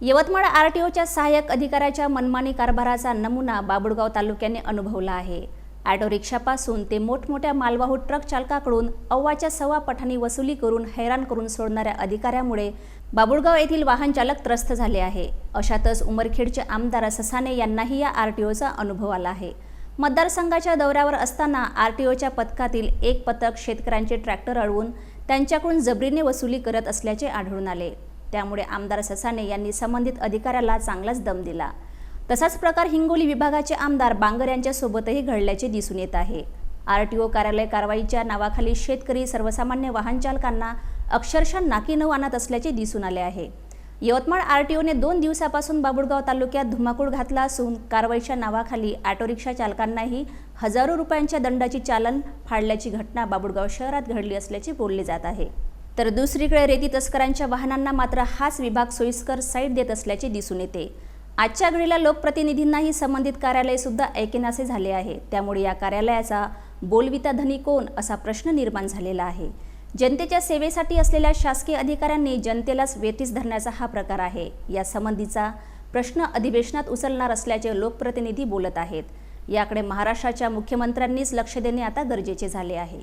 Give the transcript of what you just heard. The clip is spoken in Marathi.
यवतमाळ आर टी ओच्या सहाय्यक अधिकाऱ्याच्या मनमानी कारभाराचा नमुना बाबुळगाव तालुक्याने अनुभवला आहे. ऑटो रिक्षापासून ते मोठमोठ्या मालवाहू ट्रक चालकाकडून अव्वाच्या सव्वा पठाणी वसुली करून हैराण करून सोडणाऱ्या अधिकाऱ्यामुळे बाबुळगाव येथील वाहन चालक त्रस्त झाले आहे. अशातच उमरखेडचे आमदार ससाने यांनाही या आर टी ओचा अनुभव आला आहे. मतदारसंघाच्या दौऱ्यावर असताना आर टी ओच्या पथकातील एक पथक शेतकऱ्यांचे ट्रॅक्टर अडवून त्यांच्याकडून जबरीने वसुली करत असल्याचे आढळून आले. त्यामुळे आमदार ससाने यांनी संबंधित अधिकाऱ्याला चांगलाच दम दिला. तसाच प्रकार हिंगोली विभागाचे आमदार बांगर यांच्यासोबतही घडल्याचे दिसून येत आहे. आर टी ओ कार्यालय कारवाईच्या नावाखाली शेतकरी सर्वसामान्य वाहन चालकांना अक्षरशः नाकी नऊ आणत असल्याचे दिसून आले आहे. यवतमाळ आर टी ओने दोन दिवसापासून बाबुळगाव तालुक्यात धुमाकूळ घातला असून कारवाईच्या नावाखाली ऑटो रिक्षा चालकांनाही हजारो रुपयांच्या दंडाची चालन फाडल्याची घटना बाबुळगाव शहरात घडली असल्याचे बोलले जात आहे. तर दुसरीकडे रेती तस्करांच्या वाहनांना मात्र हाच विभाग सोयीस्कर साईट देत असल्याचे दिसून येते. आजच्या घडीला लोकप्रतिनिधींनाही संबंधित कार्यालय सुद्धा ऐकेनासे झाले आहे. त्यामुळे या कार्यालयाचा बोलविता धनी कोण असा प्रश्न निर्माण झालेला आहे. जनतेच्या सेवेसाठी असलेल्या शासकीय अधिकाऱ्यांनी जनतेलाच वेठीस धरण्याचा हा प्रकार आहे. या संबंधीचा प्रश्न अधिवेशनात उचलणार असल्याचे लोकप्रतिनिधी बोलत आहेत. याकडे महाराष्ट्राच्या मुख्यमंत्र्यांनीच लक्ष देणे आता गरजेचे झाले आहे.